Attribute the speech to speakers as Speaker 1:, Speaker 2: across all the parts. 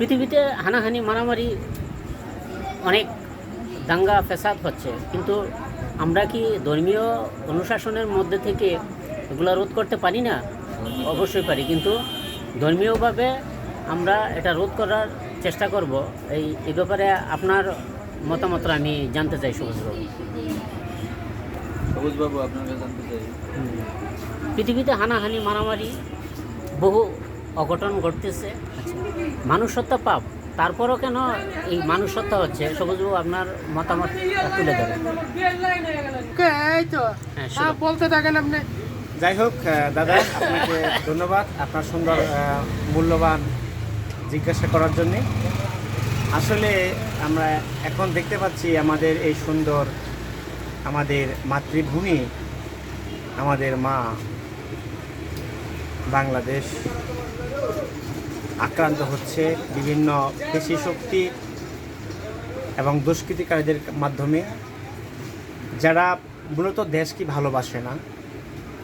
Speaker 1: পৃথিবীতে হানাহানি মারামারি অনেক দাঙ্গা ফ্যাসাদ হচ্ছে। কিন্তু আমরা কি ধর্মীয় অনুশাসনের মধ্যে থেকে এগুলো রোধ করতে পারি না? অবশ্যই পারি। কিন্তু ধর্মীয়ভাবে আমরা এটা রোধ করার চেষ্টা করব। এই এই ব্যাপারে আপনার মতামতটা আমি জানতে চাই সবুজবাবু।
Speaker 2: সবুজবাবু আপনার কাছে জানতে চাই।
Speaker 1: পৃথিবীতে হানাহানি মারামারি বহু অঘটন ঘটতেছে। মানুষ হত্যা পাপ। তারপরও কেন এই মানুষ হত্যা হচ্ছে? সবুজবাবু আপনার মতামত তুলে ধরেন।
Speaker 3: এই তো?
Speaker 1: হ্যাঁ
Speaker 3: বলতে থাকেন আপনি।
Speaker 4: যাই হোক দাদা আপনাকে ধন্যবাদ আপনার সুন্দর মূল্যবান জিজ্ঞাসা করার জন্যে। আসলে আমরা এখন দেখতে পাচ্ছি আমাদের এই সুন্দর আমাদের মাতৃভূমি আমাদের মা বাংলাদেশ। আক্রান্ত হচ্ছে বিভিন্ন পেশি শক্তি এবং দুষ্কৃতিকারীদের মাধ্যমে। যারা মূলত দেশকে ভালোবাসে না,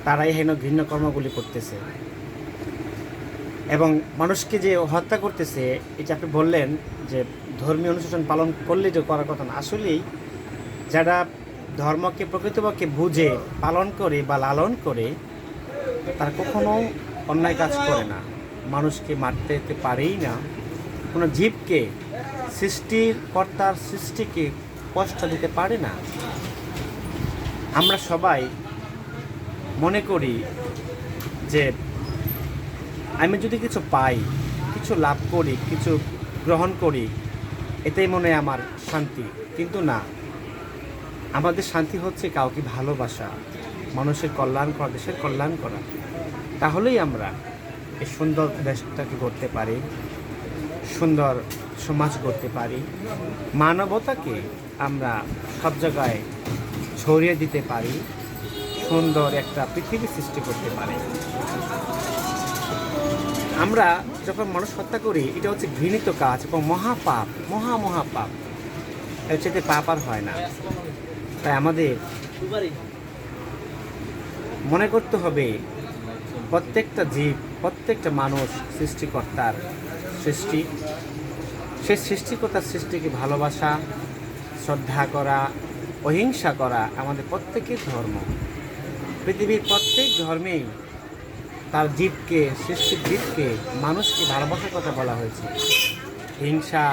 Speaker 4: তারাই হেন ঘৃণ্য কর্মগুলি করতেছে। এবং মানুষকে যে হত্যা করতেছে, এটা আপনি বললেন যে ধর্মীয় অনুশাসন পালন করলে যে করার কথা না, আসলেই যারা ধর্মকে প্রকৃতপক্ষে বুঝে, পালন করে বা লালন করে, তারা কখনো অন্যায় কাজ করে না। মানুষকে মারতে যেতে পারেই না। কোনো জীবকে, সৃষ্টির কর্তার সৃষ্টিকে কষ্ট দিতে পারে না। আমরা সবাই মনে করি যে আমি যদি কিছু পাই, কিছু লাভ করি, কিছু গ্রহণ করি এটাই মনে আমার শান্তি। কিন্তু না, আমাদের শান্তি হচ্ছে কাউকে ভালোবাসা, মানুষের কল্যাণ করা, দেশের কল্যাণ করা। তাহলেই আমরা এই সুন্দর দেশটাকে করতে পারি, সুন্দর সমাজ করতে পারি। মানবতাকে আমরা সব জায়গায় ছড়িয়ে দিতে পারি, সুন্দর একটা পৃথিবী সৃষ্টি করতে পারি। আমরা যখন মানুষ হত্যা করি, এটা হচ্ছে ঘৃণিত কাজ এবং মহাপাপ, মহা মহাপাপ। এর পাপ আর হয় না। তাই আমাদের মনে করতে হবে প্রত্যেকটা জীব, প্রত্যেকটা মানুষ সৃষ্টিকর্তার সৃষ্টি। সেই সৃষ্টিকর্তার সৃষ্টিকে ভালোবাসা, শ্রদ্ধা করা, অহিংসা করা আমাদের প্রত্যেকের ধর্ম। পৃথিবীর প্রত্যেক ধর্মেই তার জীবকে, সৃষ্টির জীবকে মানুষকে ভালোবাসার কথা বলা হয়েছে। হিংসা,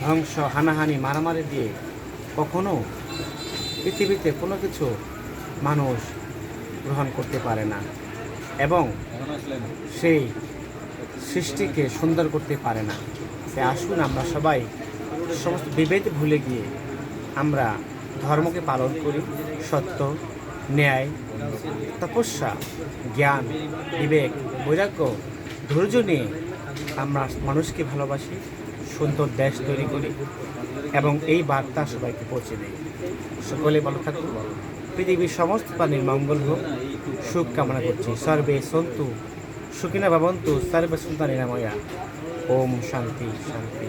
Speaker 4: ধ্বংস, হানাহানি, মারামারি দিয়ে কখনো পৃথিবীতে কোনো কিছু মানুষ গ্রহণ করতে পারে না। এবং সেই সৃষ্টিকে সুন্দর করতে পারে না। তাই আসুন আমরা সবাই সমস্ত বিভেদ ভুলে গিয়ে আমরা ধর্মকে পালন করি সত্য ন্যায় তপস্যা জ্ঞান বিবেক বৈরাগ্য ধৈর্য নিয়ে আমরা মানুষকে ভালোবাসি সুন্দর দেশ তৈরি করি এবং এই বার্তা সবাইকে পৌঁছে দিই। সকলে ভালো থাকুন। পৃথিবীর সমস্ত প্রাণীর মঙ্গল হোক। সুখ কামনা করছি। সর্বে সন্তু সুখিনা ভবন্তু সর্বে সুন্দর নিরাময়া ওম শান্তি শান্তি।